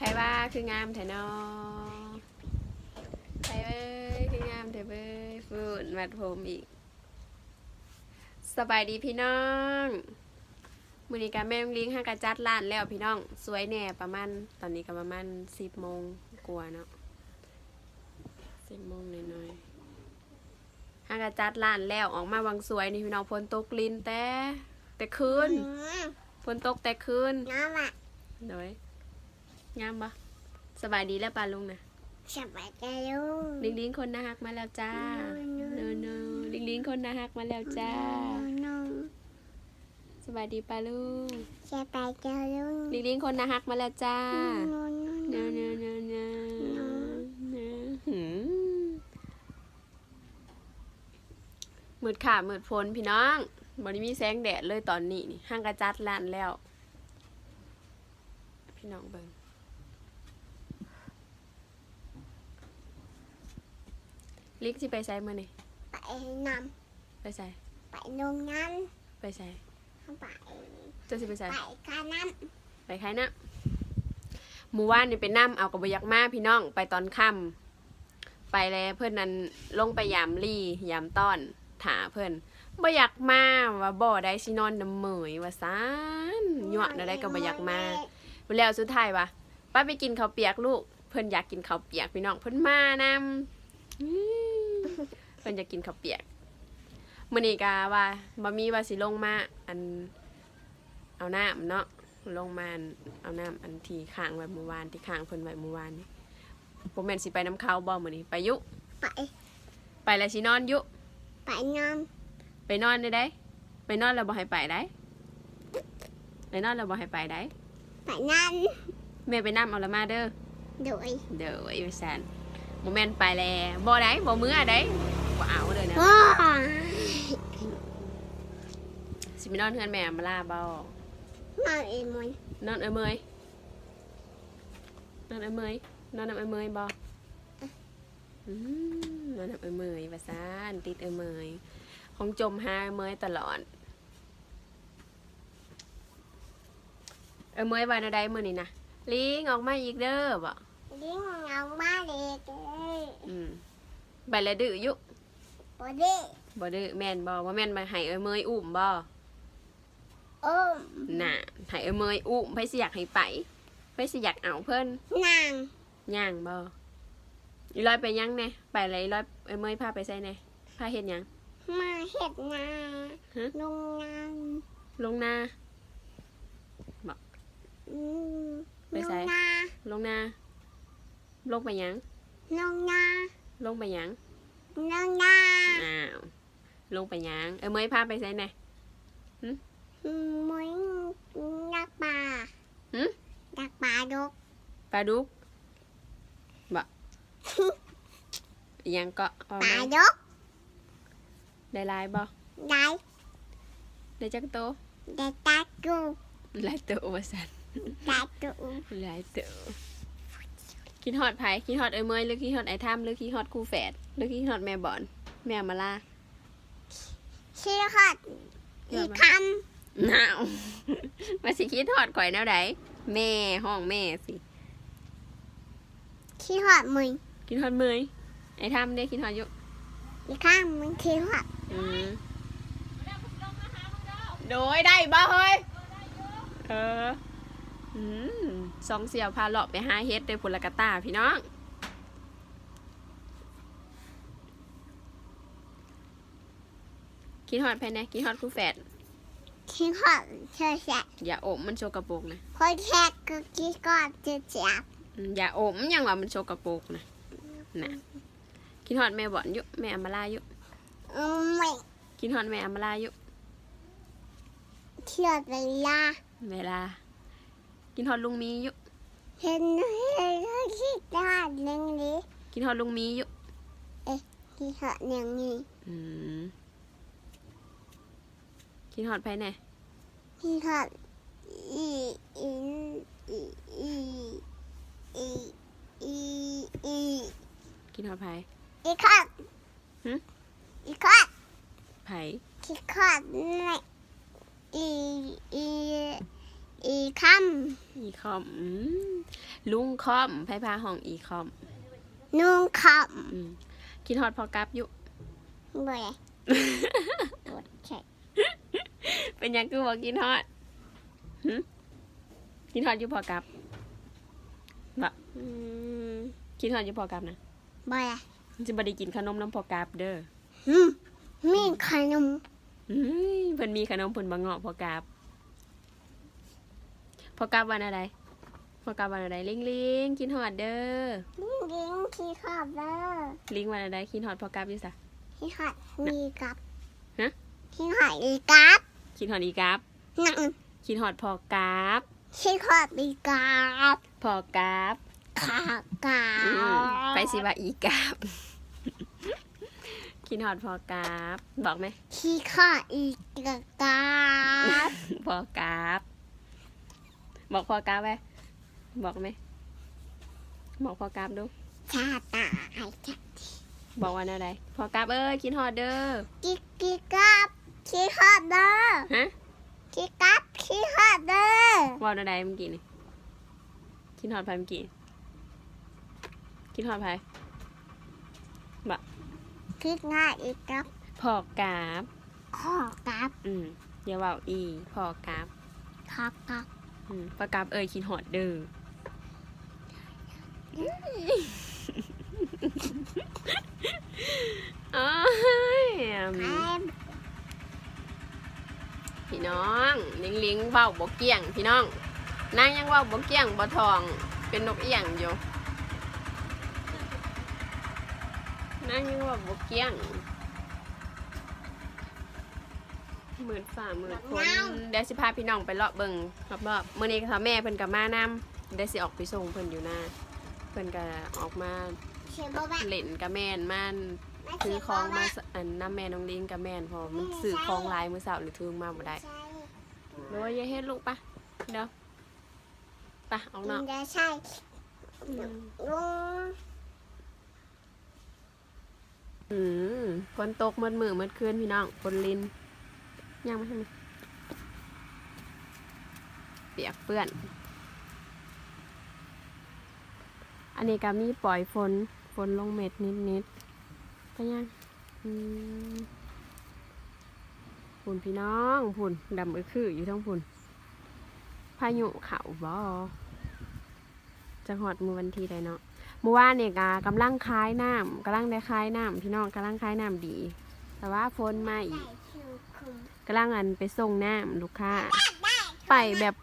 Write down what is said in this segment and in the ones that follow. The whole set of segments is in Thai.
ไผว่าคืองามแท้นอไผเอ้ยคืองามแท้เบ้ยฟูนมัดผมอีก สบายดีพี่น้องมื้อนี้การแม่น้องลิงห้างกระจัดร้านแล้วพี่น้อง สวยแน่ประมาณ ตอนนี้ก็ประมาณ10โมงกว่าเนาะ10โมงหน่อยๆห้างกระจัดร้านแล้วออกมาวังสวยนี่พี่น้องฝนตกลินแต่แต่คืนฝนตกแต่คืนน้ำอะเดี๋ยวไว้ งามปะสบายดีแล้วปาลุงนะสบายใจลูกลิงลิงคนน่าฮักมาแล้วจ้าเนอเนอลิงลิงคนน่าฮักมาแล้วจ้าน้องสบายดีปาลุงสบายใจลูกลิงลิงคนน่าฮักมาแล้วจ้าน้องเนอเนอเนอเนอเนอหืมมืดขามืดฝนพี่น้องบริมีแสงแดดเลยตอนนี้นี่ห้างกระจัดร้านแล้ว พี่น้องเบิ่ง ลิกสิไปใส่มื่อนี่ไปนไปใส่ำไปนงน้ไปใส่ำไปจะสิไปใส่ ไปกาน้ไปใครนะหมู่ว่านนี่ไปนั่เอากับบยักมาพี่น้องไปตอนค่ำไปแล้วเพื่อนนั้นลงไปยามลี่ยามต้อนถาเพื่อนบอยากมาว่าบ่ได้สินอนน้ำเหมยว่าซานำหยวดอะไรก็บอยากมาแล้วสุดท้ายว่ะป้าไปกินข้าวเปียกลูก เพิ่นอยากกินข้าวเปียกพี่น้องเพิ่นมานำอื้อเพิ่นอยากกินข้าวเปียกมื้อนี้ก็ว่าบ่มีว่าสิลงมาอันเอาน้ำเนาะลงมาอันเอาน้ำอันที่ค้างไว้เมื่อวานที่ค้างเพิ่นไว้เมื่อวานนี่บ่แม่นสิไปน้ำเขาบ่มื้อนี้ไปยุไปไปแล้วสินอนยุไปน้ไปนอนได้ได้ไปนอนแล้วบ่ให้ไปได้ไปนอนแล้วบ่ให้ไปได้ำไปน้แม่ไปนํเอาละมาเด้อำโดยเดี๋ยวไอ้วิสันโมเมนต์ไปแล้วบ่ได้บ่มืออะได้ บ่เอาเลยนะว้าสิไปนอนเฮือนแม่มาลาบ่น้องเอ็มมันนอนเอ้ยเมยนอนเอ้ยเมยนอนนำเอ้ยเมยบ่อืมนอนนำเอ้ยเมยว่าซานติดเอ้ยเมยของจมหาเอ้ยเมยตลอด เอ้ยเมยว่าแนวใดมื้อนี้นะลิงออกมาอีกเด้อบ่ เลี้ยงเอามาเด็กเลยอืมไปแล้วดื้ออยู่ ปอดีบ่ดื้อแม่นบ่ว่าแม่นมาให้เอ้ยเมยอุ้มบ่โอ้มน่ะให้เอ้ยเมยอุ้มไผสิอยากให้ไปไผสิอยากเอาเพิ่นนางย่างบ่อีร้อยไปยังแน่ไปเลยอีร้อยเอ้ยเมยพาไปใส่แน่พาเฮ็ดหยัง มาเห็ดนาฮะ ลงนางลงนาอืมไปไสลงนาลงนาลงไปหยัง ลงนาลงไปหยัง ลงนาอ้าวลงไปหยังเอ้ยเมยพาไปใส่แน่มึงดักปลาหึดักปลาดกปลาดุกบ่อิหยังก็เอาปลามาดกได้หลายบ่ได้ได้จักโตได้ตาตูหลายโตว่าซั่นตาตูหลายโต คิดฮอดไผคิดฮอดเอ้ยเมยหรือคิดฮอดไอ้ทํหรือคิดฮอดครูแฝดหรือคิดฮอดแม่บอน แม่มาลาชื่อขัดอีกคหนาวมาสิคิดทอดข่อยแนวใดแม่ห้องแม่สิำชื่อขัดมึงคิดทอดเมยไอ้ทำได้คิดทอดอยู่อีกข้างมึงชื่อขัดอืมโดยได้บ่เฮ้ยเอออืม สองเสี่ยวพาเลาะไปหาเฮ็ดเด้อพุนละกะตาพี่น้อง คิดฮอดภายในคิดฮอดคู่แฝดชื่อขัดเธอแสบอย่าอมมันโชกกระโปรกนะคนแค่ก็คิดก่อนจะแสบอืมอย่าอมยังว่ามันโชกกระโปรกนะนะคิดฮอดแม่บ่อนอยู่แม่อำมาลาอยู่อืมไม่กินฮอนแม่อำมาลาอยู่เชื่อเวลาเวลา กินฮอนลุงมีอยู่เห็นเห็นคิดได้หนึ่งนี้กินฮอนลุงมีอยู่คิดขัดหนึ่งนี้อืมกินฮอดไปไหนคิดขัดอีอีอีอีอีอีอีกินฮอดไผอีขัดหึอีขัดไผคิดขัดไม่อีอี อีอีคอีคอมอืมลุงคอมไพ่พาห้องอีคอมำนุ่งคอืมกินฮอตพอกราฟอยู่ำบ่เลยปวดแขนเป็นหยังคือบอกกินฮอตหึกินฮอตอยู่พอกราฟอืมกินฮอตอยู่พอกราฟนะบ่เลยจะบ่ได้กินขนมน้ำพอกราฟเด้ออืมมีขนมเฮ้ยเพิ่นมีขนมเพิ่นบ่เงาะพอกราฟ พอกราฟวันอะไร พอกราฟวันอะไรลิงลิงกินฮอตเด้อลิงลิงที่ขอบเด้อลิงวันอะไรกินฮอตพอกราฟอยู่ซะที่ขอดมีกับฮะที่ขอดมีกับกินฮอตอีกราฟนั่งกินฮอตพอกราฟที่ขอดมีกับพอกราฟขากาอืมไปสิว่าอีกราฟกินฮอตพอกราฟบอกไหมที่ขอดอีกกับพอกราฟ บอกพอกราฟไหมบอกไหมบอกพอกราฟดู ชาตาไอ้ชาบอกวันอะไรพอกราฟเอ้ยกินฮอตเด้อกิกกิกับที่ขอดเด้อฮะที่กับที่ขอดเด้อบอกอะไรเมื่อกี้นี่กินฮอตไผเมื่อกี้กินฮอตไผคิดง่ายอีกกับพอกราฟขอกับอืมอย่าเว่าอีพอกราฟขอกับ อืมพอกราฟเอ้ยกินฮอตเด้ออ้ายอืมแอมพี่น้องลิงลิงเว้าบ่เกี้ยง พี่น้องนางยังเว้าบ่เกี้ยงบ่ทอง เป็นนกเอี้ยงอยู่นางยังเว้าบ่เกี้ยง มืดฝ่ามืดฝนเดี๋ยวสิพาพี่น้องไปเลาะเบิ่งรอบๆมื้อนี้ค่ะแม่เพิ่นก็มานํเดี๋ยวสิออกไปส่งเพิ่นอยู่นะเพิ่นก็ออกมาเชียร์บ่บ้าเล่นกับแม่นมันถือของมาสอันน้ำแม่น้องลิงกับแม่นพอมันสื่อของหลายมือสาวหรือถือมาบ่ได้ใช่โดยยายเฮ็ดลูกปะเดี๋ยวปะออกมัเนาะนจะใช่อืมลุงอืมฝนตกมืดมือมืดคืนพี่น้องฝนลิน ยังไม่ใช่ไหมเปียกเปื้อน อันนี้ก็มีปล่อยฝนฝนลงเม็ดนิดๆไปยังฝุ่นพี่น้องฝุ่นดำเออคืออยู่ทั้งฝุ่นพายุเขาบ่จะหอดมือวันทีใดเนาะเมื่อวานเนี่ยกากำลังคล้ายน้ำกำลังได้คล้ายน้ำพี่น้องกำลังคล้ายน้ำดี แต่ว่าฝนมาอีก กำลังอันไปส่งน้ำลูกค้า ไปแบบ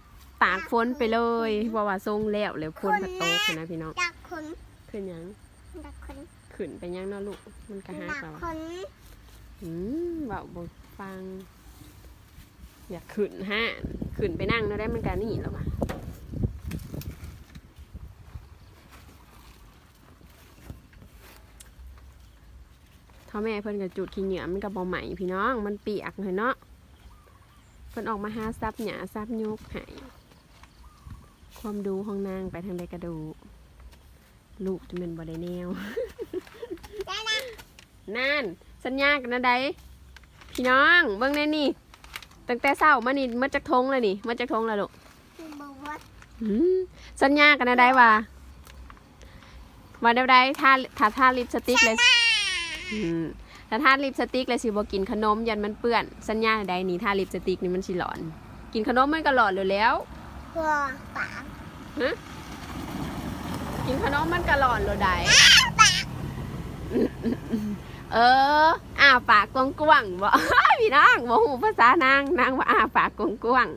ตากฝนไปเลยเพราะว่าส่งแล้วแล้วฝนพัดตกนะพี่น้องดักคนขึ้นหยังดักคนขึ้นไปยังเนาะลูกมันกระหักดักแล้วอะคนอืมเบาบฟัง อยากขึ้นฮะขึ้นไปนั่งแล้วได้มันการนี่แล้ววะเท่าแม่เพิ่นกับจุดขี้เหนียวมันกับบอใหม่พี่น้องมันเปียกเลยเนาะเพิ่นออกมาหาซับหยาซับยกให้ความดูห้องนางไปทางใดกระดูลูกจะเป็นบ่ได้แนวได้นะนั่น สัญญากันนะไดพี่น้องเบิ่งแน่นี่ตั้งแต่เช้ามานี่มาจากทงเลยนี่มาจากทงแล้วลูกคือบอกว่าอืมสัญญากันนะไดว่าว่าเดี๋ยวใดถ้าถ้าทาลิปสติกเลย อืมถ้าทาลิปสติกเลยสิบ่กินขนมยันมันเปื้อน สัญญาใดนี่ทาลิปสติกนี่มันสิหลอน กินขนมมันก็หลอนอยู่แล้วกลัวปากกินขนมมันก็หลอนเลยได้เอออ้าปากกว้างๆบ่พี่น้องบ่ฮู้ภาษานางนางว่าอ้าปากกว้าง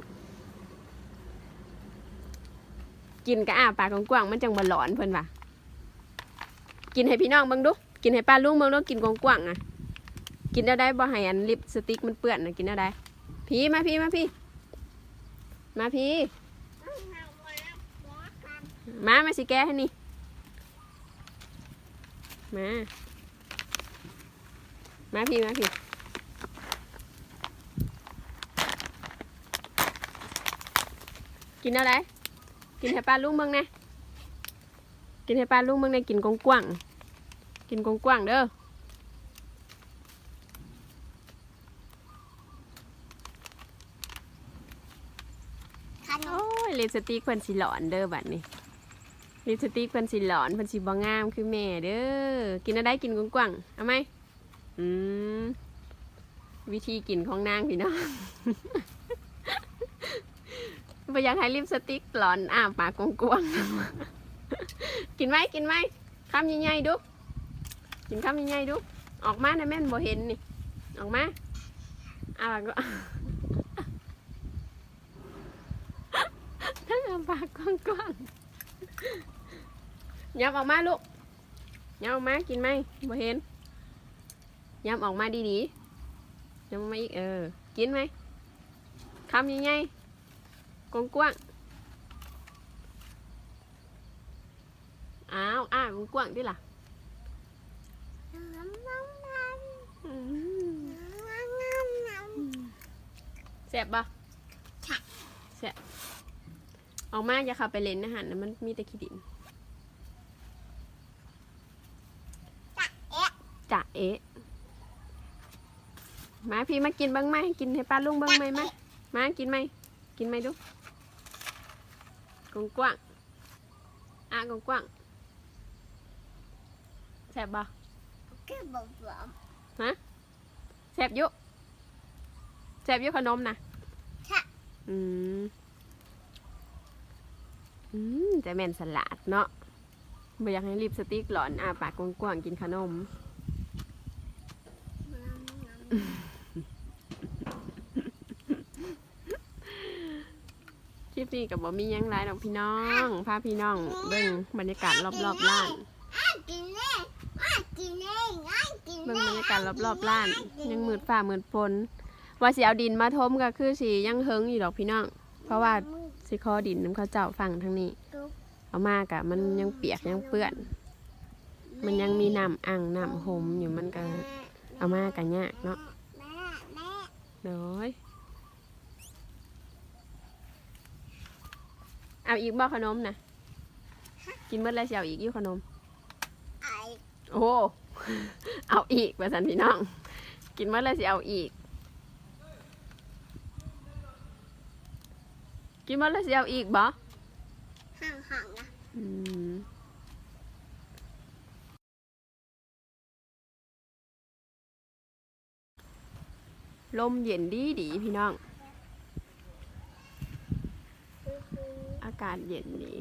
ๆกินก็อ้าปากกว้างๆมันจังบ่หลอนเพิ่นว่ากินให้พี่น้องเบิ่งดู กินให้ป้าลุงเบิ่งดูกินกว้างๆอะ กินได้ได้บ่ให้อันลิปสติกมันเปื้อนนะกินได้ได้พี่มาพี่มาพี่ มาพี่ มามาสิแก้ให้นี่ มา มาพี่มาพี่กินอะไร กินให้ปลาลุงเมืองน่กินให้ปลาลุงเมืองน่กินกว้าง กินกว้างเด้อ ขน โอ้ ม ลิปสติกเพิ่นสิหลอนเด้อบัดนี้ลิปสติกเพิ่นสิหลอนเพิ่นสิบ่งามคือแม่เด้อกินอะไรกินกว้างๆเอาไหมอืมวิธีกินของนางพี่น้องบ่อยากให้ลิปสติกหลอนอ้าปากกว้างๆกินไหมกินไหมคำใหญ่ๆดูกินคำใหญ่ๆดูออกมาในแม่นบ่เห็นนี่ออกมาอ้าปากก็ ทั้งอ้า ปากกว้างๆยับออกมาลูกยับออกมากินไหมบ่เห็นยับออกมาดีๆยับออกมาอีกเออ กินไหมคำใหญ่ๆกว้างๆอ้าวอ้ากว้างๆดิล่ะน้ำน้ำน้ำอืมน้ำน้ำน้ำแสบปะค่ะแสบ ออกมาอย่าเข้าไปเล่นนะฮะนะมันมีแต่ขี้ดินเอ๊ะจะเอ๊ะมาพี่มากินบ้างไหมกินให้ป้าลุงบ้างไหมมามากินไหมกินไหมดูกงกว้างๆอะกงกว้างๆแสบปะก็บอกว่าแสบอยุแสบอยุขนมนะค่ะอืม อืมแต่แม่นสลัดเนาะบ่อยากให้ลิปสติกหลอนอาปากกว้างๆกินขนม คลิปนี้กับบ่มีหยังไรดอกพี่น้องพาพี่น้องเบิ่งบรรยากาศรอบๆร้านอะกินเลยอะกินเลยอะกินเบิ่งบรรยากาศรอบๆร้าน ยังมืดฟ้ามืดฝนว่าสิเอาดินมาทมก็คือสิยังเฮิงอยู่ดอกพี่น้อง เพราะว่า สิขอดินน้ำเขาเจ้าฝั่งทางนี้ เอามากะมันยังเปียกยังเปื้อน มันยังมีน้ำอ่างน้ำหมอยู่มันก็เอามากะยากเนาะแม่แม่เด้อยเอาอีกบ่ขนมนะกินเมื่อไรสิเอาอีกอยู่ขนมไอ้โอ้เอาอีกประสันพี่น้อง กินเมื่อไรสิเอาอีก กินเมื่อไรสิเอาอีกบ่ห่างห่างๆนะอืมลมเย็นดีดีพี่น้อง อากาศเย็นดี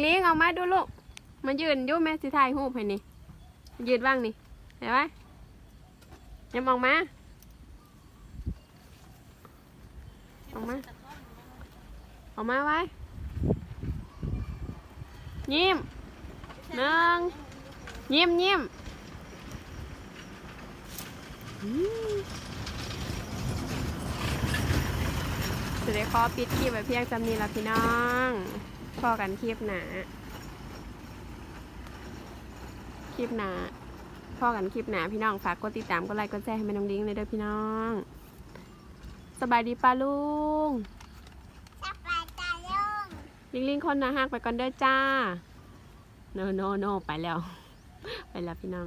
เลี้ยงออกมาดูลูก มายืนอยุ่แม่สิถ่ายรูปให้นี่ ยืนบ้างนี่เห็นไหมยังออกมา ออกมา ออกมาไว้ ยิ้มหนึ่งยิ้มยิ้มอืมจะได้ขอปิดคลิปไว้เพียงจำนี้ละพี่น้องพอกันคลิปหนาคลิปหนาพอกันคลิปหนาพี่น้องฝากกดติดตามกดไลค์กดแชร์ให้แม่น้องดิ้งเลยเด้อพี่น้อง สบายดีป้าลุงจะไปตาลุง ลิงลิงคนนะฮักไปก่อนเด้อจ้าโนโนโนไปแล้ว ไปแล้วพี่น้อง